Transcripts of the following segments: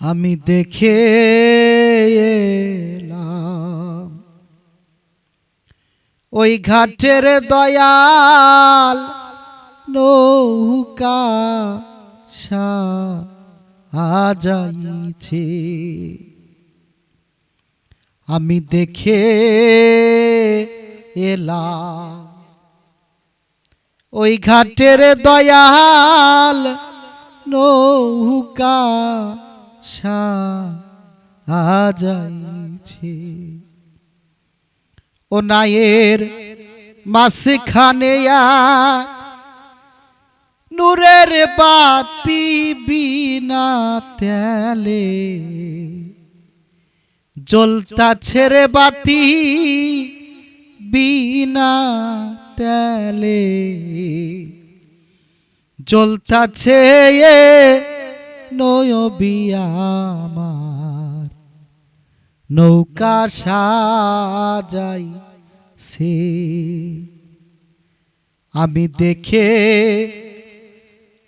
আমি দেখে এলাম। ওই ঘাটের দয়াল নৌকা সাজাইছে। আমি দেখে এলাম। ওই ঘাটের দয়াল নৌকা সাজাইছে ও নায়ের মাসখানে নূরের বাতি বিনা তেলে জ্বলতা ছেড়ে বাতি বিনা তেলে। জ্বলতাছে নয়বিয়ামার নৌকা সাজাই সে। আমি দেখে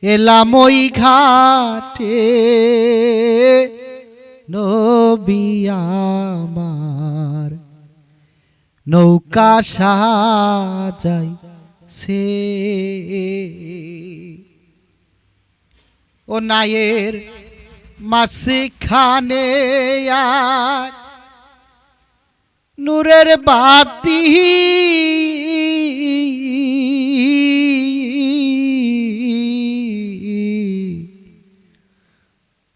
এলাম ওই ঘাটে। নবিয়ামার নৌকা সাজাই সে। ও নায়ের মাসিখানে নূরের বাতি।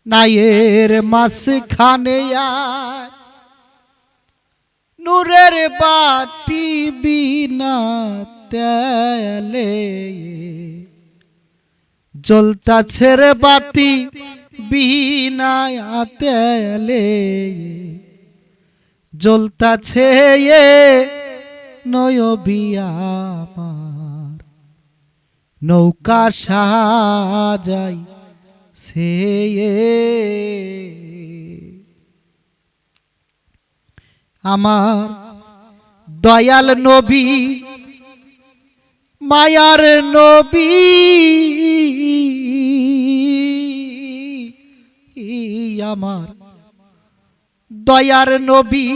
নায়ের মাসখানে এক নূরের বাতি বিনা তেলে। জ্বলতা ছেড়ে বাতি বিনা তেলে জ্বলতাছে নয়বিয়ামার নৌকা সাজাই সে আমার দয়াল নবী মায়ার নবী। আমার দয়ার নবী,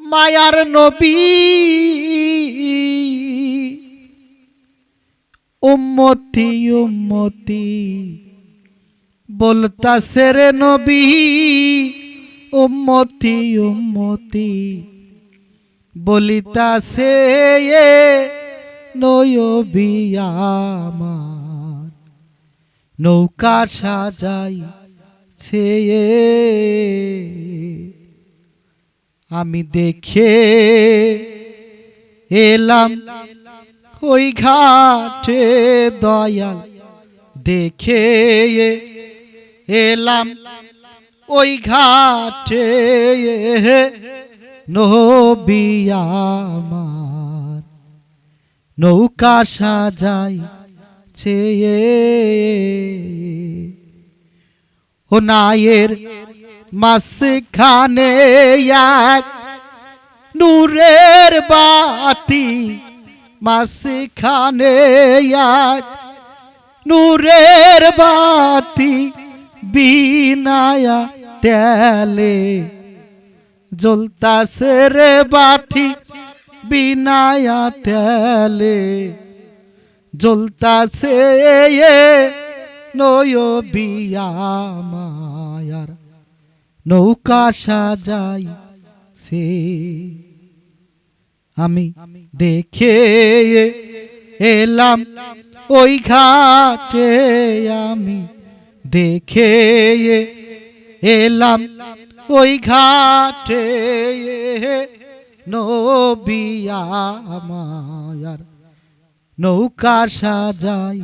মায়ার নবী। উম্মতি উম্মতি বলতাছে রে নবী। উম্মতি উম্মতি বলিতাছে এ নয়বিয়ামার নৌকা সাজাই আমি দেখে এলাম ওই ঘাটে দয়াল। দেখে এলাম ওই ঘাটে নবিয়ামার নৌকা সাজাই চেয়ে। ও নায়ের মাসখানে এক নূরের বাতি মাসখানে এক নূরের বাতি বিনায়া তেলে জ্বলতাছে রে বাতি। বিনায়া তেলে জ্বলতাছে নয়বিয়ামায়ার নৌকা সাজাই সে। আমি দেখে এলাম ওই ঘাটে, আমি দেখে এলাম ওই ঘাটে। নবিয়ামায়ার নৌকা সাজাই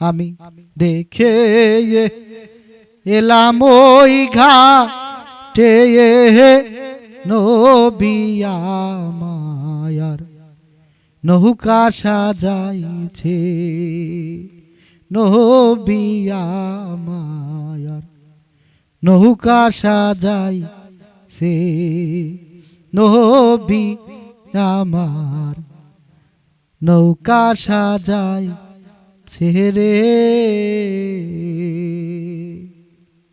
আমি দেখে এলাম ওই ঘাটে। নবিয়ামায়ার নৌকা সাজাইছে নবিয়ামায়ার নৌকা সাজাই সে নহবি আমার। নৌকা সাজাই ছেড়ে